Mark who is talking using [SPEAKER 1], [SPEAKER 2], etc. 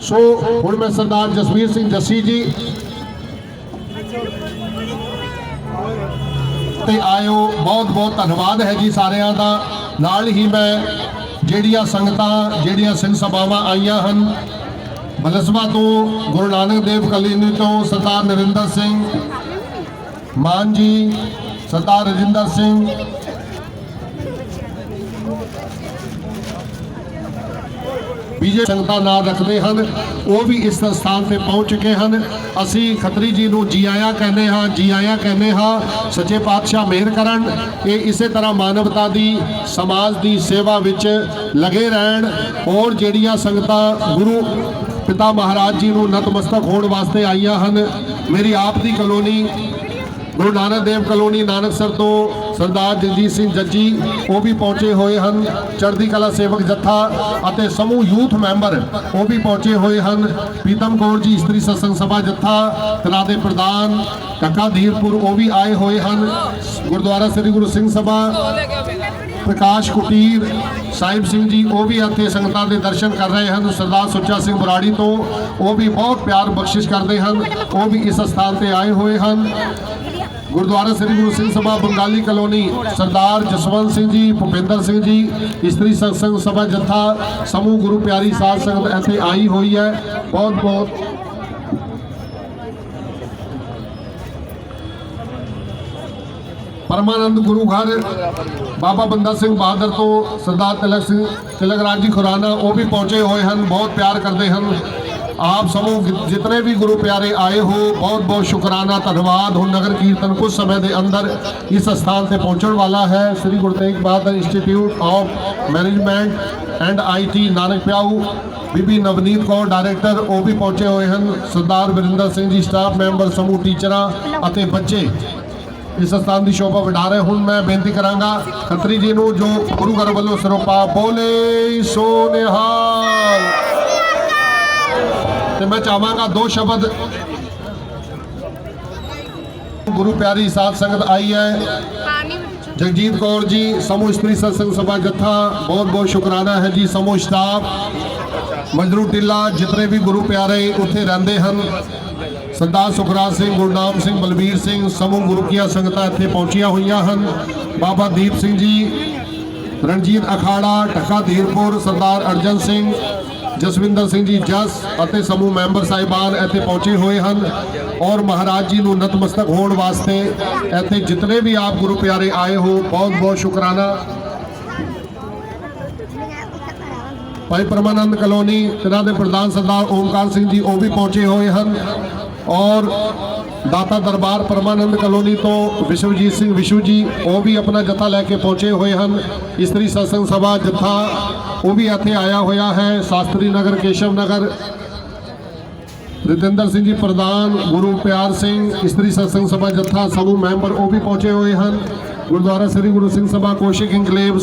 [SPEAKER 1] ਸੋ ਹੁਣ ਮੈਂ ਸਰਦਾਰ ਜਸਵੀਰ ਸਿੰਘ ਜੱਸੀ ਜੀ ਤੇ ਆਇਓ, ਬਹੁਤ ਬਹੁਤ ਧੰਨਵਾਦ ਹੈ ਜੀ ਸਾਰਿਆਂ ਦਾ। ਨਾਲ ਹੀ ਮੈਂ ਜਿਹੜੀਆਂ ਸੰਗਤਾਂ, ਜਿਹੜੀਆਂ ਸਿੰਘ ਸਭਾਵਾਂ ਆਈਆਂ ਹਨ ਬਲਸਵਾ ਤੋਂ ਗੁਰੂ ਨਾਨਕ ਦੇਵ ਕਲੀਨੀ ਤੋਂ ਸਰਦਾਰ ਨਰਿੰਦਰ ਸਿੰਘ, ਮਾਨ ਜੀ, ਸਰਦਾਰ ਰਜਿੰਦਰ ਸਿੰਘ ਬੀਜੇ ਸੰਗਤਾਂ ਨਾਲ ਰੱਖਦੇ ਹਨ। ਉਹ ਵੀ ਇਸ ਸਥਾਨ ਤੇ ਪਹੁੰਚ ਚੁੱਕੇ ਹਨ। ਅਸੀਂ ਖੱਤਰੀ ਜੀ ਨੂੰ ਜੀ ਆਇਆ ਕਹਿੰਦੇ ਹਾਂ, ਜੀ ਆਇਆ ਕਹਿੰਦੇ ਹਾਂ, ਸੱਚੇ ਪਾਤਸ਼ਾਹ ਮਿਹਰ ਕਰਨ। ਇਹ ਇਸੇ ਤਰ੍ਹਾਂ ਮਾਨਵਤਾ ਦੀ, ਸਮਾਜ ਦੀ ਸੇਵਾ ਵਿੱਚ ਲੱਗੇ ਰਹਿਣ। ਔਰ ਜਿਹੜੀਆਂ ਸੰਗਤਾਂ ਗੁਰੂ ਪਿਤਾ ਮਹਾਰਾਜ ਜੀ ਨੂੰ ਨਤਮਸਤਕ ਹੋਣ ਵਾਸਤੇ ਆਈਆਂ ਹਨ, ਮੇਰੀ ਆਪ ਦੀ ਕਲੋਨੀ ਗੁਰੂ ਨਾਨਕ ਦੇਵ ਕਲੋਨੀ ਨਾਨਕਸਰ ਤੋਂ ਸਰਦਾਰ ਜਗਜੀਤ ਸਿੰਘ ਜੱਜੀ, ਉਹ ਵੀ ਪਹੁੰਚੇ ਹੋਏ ਹਨ। ਚੜ੍ਹਦੀ ਕਲਾ ਸੇਵਕ ਜੱਥਾ ਅਤੇ ਸਮੂਹ ਯੂਥ ਮੈਂਬਰ, ਉਹ ਵੀ ਪਹੁੰਚੇ ਹੋਏ ਹਨ। ਪ੍ਰੀਤਮ ਕੌਰ ਜੀ, ਇਸਤਰੀ ਸਤਸੰਗ ਸਭਾ ਜੱਥਾ ਤਲਾ ਦੇ ਪ੍ਰਧਾਨ, ਕੱਕਾ ਧੀਰਪੁਰ, ਉਹ ਵੀ ਆਏ ਹੋਏ ਹਨ। ਗੁਰਦੁਆਰਾ ਸ੍ਰੀ ਗੁਰੂ ਸਿੰਘ ਸਭਾ, ਪ੍ਰਕਾਸ਼ ਕੁਟੀਰ, ਸਾਹਿਬ ਸਿੰਘ ਜੀ, ਉਹ ਵੀ ਇੱਥੇ ਸੰਗਤਾਂ ਦੇ ਦਰਸ਼ਨ ਕਰ ਰਹੇ ਹਨ। ਸਰਦਾਰ ਸੁੱਚਾ ਸਿੰਘ ਬਰਾੜੀ ਤੋਂ, ਉਹ ਵੀ ਬਹੁਤ ਪਿਆਰ ਬਖਸ਼ਿਸ਼ ਕਰਦੇ ਹਨ। ਉਹ ਵੀ ਇਸ ਸਥਾਨ ਤੇ ਆਏ ਹੋਏ ਹਨ। ਗੁਰਦੁਆਰਾ ਸ੍ਰੀ ਗੁਰੂ ਸਿੰਘ ਸਭਾ ਬੰਗਾਲੀ ਕਲੋਨੀ ਸਰਦਾਰ ਜਸਵੰਤ ਸਿੰਘ ਜੀ, ਭੁਪਿੰਦਰ ਸਿੰਘ ਜੀ, ਇਸਤਰੀ ਸਤਸੰਗ ਸਭਾ ਜਥਾ ਸਮੂਹ ਗੁਰੂ ਪਿਆਰੀ ਸਾਧ ਸੰਗਤ ਇੱਥੇ ਆਈ ਹੋਈ ਹੈ। ਬਹੁਤ ਬਹੁਤ ਪਰਮਾਨੰਦ ਗੁਰੂ ਘਰ, ਬਾਬਾ ਬੰਦਾ ਸਿੰਘ ਬਹਾਦਰ ਤੋਂ ਸਰਦਾਰ ਤਿਲਕ ਸਿੰਘ, ਤਿਲਕ ਰਾਜ ਜੀ ਖੁਰਾਨਾ, ਉਹ ਵੀ ਪਹੁੰਚੇ ਹੋਏ ਹਨ, ਬਹੁਤ ਪਿਆਰ ਕਰਦੇ ਹਨ। ਆਪ ਸਮੂਹ ਜਿ- ਜਿਤਨੇ ਵੀ ਗੁਰੂ ਪਿਆਰੇ ਆਏ ਹੋ, ਬਹੁਤ ਬਹੁਤ ਸ਼ੁਕਰਾਨਾ, ਧੰਨਵਾਦ। ਹੁਣ ਨਗਰ ਕੀਰਤਨ ਕੁਝ ਸਮੇਂ ਦੇ ਅੰਦਰ ਇਸ ਸਥਾਨ ਤੇ ਪਹੁੰਚਣ ਵਾਲਾ ਹੈ। Shri Guru Tegh Bahadur institute of management and IT Nanak Piau. Bibi Navneet Kaur, director, ਉਹ ਵੀ ਪਹੁੰਚੇ ਹੋਏ ਹਨ। ਸਰਦਾਰ ਵਰਿੰਦਰ ਸਿੰਘ ਜੀ, ਸਟਾਫ ਮੈਂਬਰ, ਸਮੂਹ ਟੀਚਰਾਂ ਅਤੇ ਬੱਚੇ ਇਸ ਸਥਾਨ ਦੀ ਸ਼ੋਭਾ ਵਧਾ ਰਹੇ ਹੁਣ ਮੈਂ ਬੇਨਤੀ ਕਰਾਂਗਾ ਖੱਤਰੀ ਜੀ ਨੂੰ ਜੋ ਗੁਰੂ ਘਰ ਵੱਲੋਂ ਸਰੋਪਾ ਬੋਲੇ ਸੋ ਨਿਹਾਲ ਤੇ ਮੈਂ ਚਾਹਾਂਗਾ ਦੋ ਸ਼ਬਦ। ਗੁਰੂ ਪਿਆਰੀ ਸਾਧ ਸੰਗਤ ਆਈ ਹੈ। ਜਗਜੀਤ ਕੌਰ ਜੀ, ਸਮੂਹ ਇਸਤਰੀ ਸਤਸੰਗ ਸਭਾ ਜੱਥਾ, ਬਹੁਤ ਬਹੁਤ ਸ਼ੁਕਰਾਨਾ ਹੈ ਜੀ ਸਮੂਹ ਸਟਾਫ। ਮਜਰੂ ਟਿੱਲਾ, ਜਿਤਨੇ ਵੀ ਗੁਰੂ ਪਿਆਰੇ ਉੱਥੇ ਰਹਿੰਦੇ ਹਨ, ਸਰਦਾਰ ਸੁਖਰਾਜ ਸਿੰਘ ਗੁਰਨਾਮ ਸਿੰਘ, ਬਲਬੀਰ ਸਿੰਘ, ਸਮੂਹ ਗੁਰੂ ਕੀਆਂ ਸੰਗਤਾਂ ਇੱਥੇ ਪਹੁੰਚੀਆਂ ਹੋਈਆਂ ਹਨ। ਬਾਬਾ ਦੀਪ ਸਿੰਘ ਜੀ, ਰਣਜੀਤ ਅਖਾੜਾ ਟੱਕਾ ਧੀਰਪੁਰ, ਸਰਦਾਰ ਅਰਜਨ ਸਿੰਘ ਜਸਵਿੰਦਰ ਸਿੰਘ ਜੀ ਜਸ ਅਤੇ ਸਮੂਹ ਮੈਂਬਰ ਸਾਹਿਬਾਨ ਇੱਥੇ ਪਹੁੰਚੇ ਹੋਏ ਹਨ ਔਰ ਮਹਾਰਾਜ ਜੀ ਨੂੰ ਨਤਮਸਤਕ ਹੋਣ ਵਾਸਤੇ ਇੱਥੇ ਜਿਤਨੇ ਵੀ ਆਪ ਗੁਰੂ ਪਿਆਰੇ ਆਏ ਹੋ, ਬਹੁਤ ਬਹੁਤ ਸ਼ੁਕਰਾਨਾ। ਭਾਈ ਪਰਮਾਨੰਦ ਕਲੋਨੀ, ਇਹਨਾਂ ਦੇ ਪ੍ਰਧਾਨ ਸਰਦਾਰ ਓਮਕਾਰ ਸਿੰਘ ਜੀ ਉਹ ਵੀ ਪਹੁੰਚੇ ਹੋਏ ਹਨ ਔਰ ਦਾਤਾ ਦਰਬਾਰ ਪਰਮਾਨੰਦ ਕਲੋਨੀ ਤੋਂ ਵਿਸ਼ਵਜੀਤ ਸਿੰਘ ਵਿਸ਼ੂ ਜੀ, ਉਹ ਵੀ ਆਪਣਾ ਜਥਾ ਲੈ ਕੇ ਪਹੁੰਚੇ ਹੋਏ ਹਨ। ਇਸਤਰੀ ਸਤਸੰਗ ਸਭਾ ਜਥਾ, ਉਹ ਵੀ ਇੱਥੇ ਆਇਆ ਹੋਇਆ ਹੈ, ਸ਼ਾਸਤਰੀ ਨਗਰ, ਕੇਸ਼ਵ ਨਗਰ। ਰਤਿੰਦਰ ਸਿੰਘ ਜੀ ਪ੍ਰਧਾਨ, ਗੁਰੂ ਪਿਆਰ ਸਿੰਘ, ਇਸਤਰੀ ਸਤਸੰਗ ਸਭਾ ਜਥਾ, ਸਮੂਹ ਮੈਂਬਰ ਉਹ ਵੀ ਪਹੁੰਚੇ ਹੋਏ ਹਨ। ਗੁਰਦੁਆਰਾ ਸ੍ਰੀ ਗੁਰੂ ਸਿੰਘ ਸਭਾ, ਕੋਸ਼ਿਕ ਇੰਕਲੇਵ